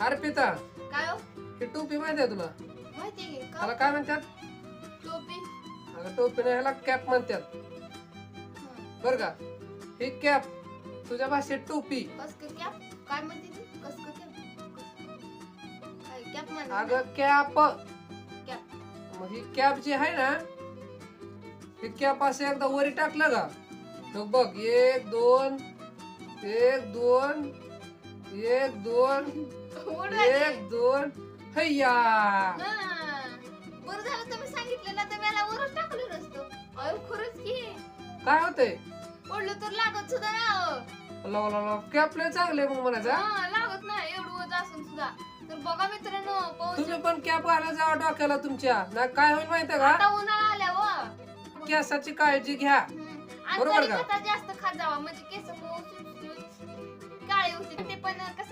अर्पिता. काय हो? ही टोपी माहिती आहे तुला? माहिती आहे त्याला का? काय म्हणतात? टोपी. अगं टोपी नाही ह्याला कॅप म्हणतात. हं. बर का? ही कॅप तुझ्या भाषेत टोपी. कस क कॅप? काय म्हणते ती? कस क कॅप? काय कॅप म्हणते अगं कॅप. कॅप. मग ही कॅप जी आहे ना ही कॅप असं एकदा वरी टाकलं का? बघ एक दोन एक दोन एक दोन एक दोन. हैया बरं झालं तुम्ही सांगितलं ना तर मला वरच टाकलं नसतं. खरंच की. काय होतंय? पडलं तर लागत सुद्धा नाही अहो. कॅप लय चांगले मग म्हणायचा हा, लागत नाही एवढं वज असून सुद्धा. तर बघा मित्रांनो पाऊस तुम्ही पण कॅप घाला जावा डोक्याला तुमच्या. ना काय होईल माहितीये का? आता उन्हाळा आल्या व केसाची काळजी घ्या. आणि बरोबर तरी का? जास्त खात जावा. म्हणजे केस मऊ सुटसुटीत, Bueno, casi